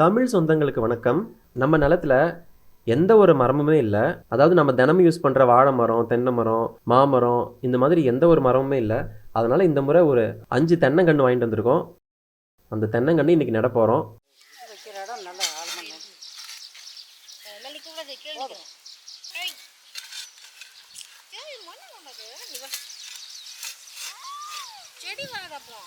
தமிழ் சொந்தங்களுக்கு வணக்கம். நம்ம நிலத்துல எந்த ஒரு மரமுமே இல்லை. அதாவது நம்ம தினமும் யூஸ் பண்ணுற வாழை மரம் தென்னை மரம் மாமரம் இந்த மாதிரி எந்த ஒரு மரமுமே இல்லை. அதனால் இந்த முறை ஒரு அஞ்சு தென்னங்கன்று வாங்கிட்டு வந்திருக்கோம். அந்த தென்னங்கன்று இன்றைக்கி நட போகிறோம் செடி அப்புறம்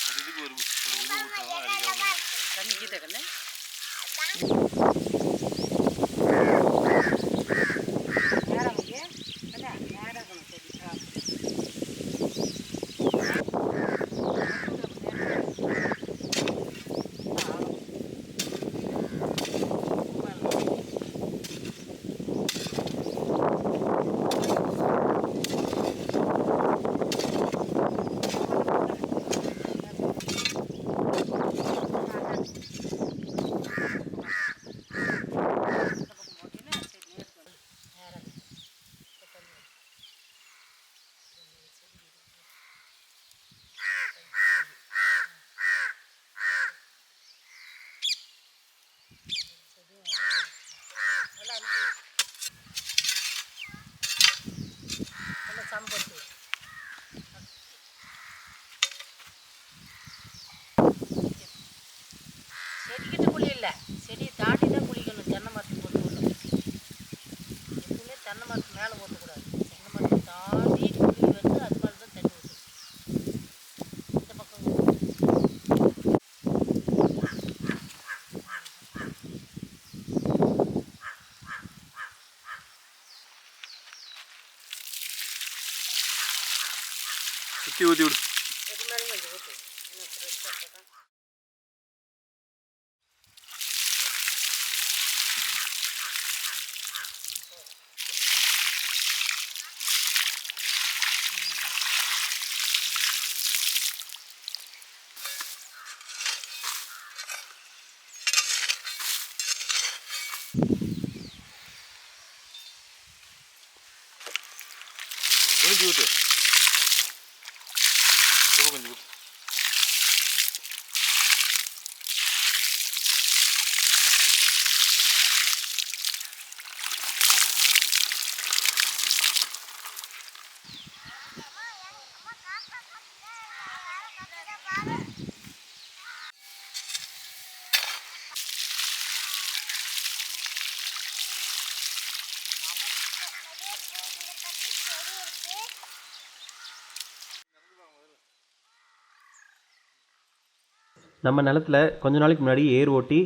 ஒரு இதுக்கு ஒரு ஒரு இது ஊட்டாம அடிக்காம தண்ணி கீழே கண்ணு இல்லை செடியை தாண்டி தான் குளிக்கணும். தென்னை மரத்துக்கு போட்டு விடணும் எப்பவுமே தென்னை மரத்து மேலே ஊற்றக்கூடாது தென்னை மரத்தை தாண்டி குழி வந்து அது மேலே தான் தண்ணி ஊற்றணும் இந்த பக்கம். சுத்தி ஊத்தி விடு. Bunu diyordu. Dur bakın diyordu. நம்ம நிலத்துல கொஞ்ச நாளைக்கு முன்னாடி ஏர் ஓட்டி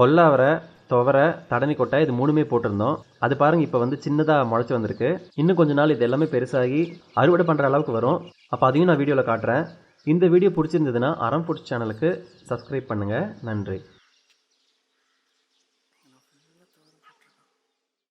கொல்லாவரை துவரை தடனி கொட்டை இது மூணுமே போட்டிருந்தோம். அது பாருங்க இப்போ வந்து சின்னதாக முளைச்சி வந்திருக்கு. இன்னும் கொஞ்ச நாள் இது எல்லாமே பெருசாகி அறுவடை பண்ணுற அளவுக்கு வரும். அப்போ அதையும் நான் வீடியோவில் காட்டுறேன். இந்த வீடியோ பிடிச்சிருந்ததுன்னா அறம் ஃபுட்ஸ் சேனலுக்கு சப்ஸ்கிரைப் பண்ணுங்கள் நன்றி.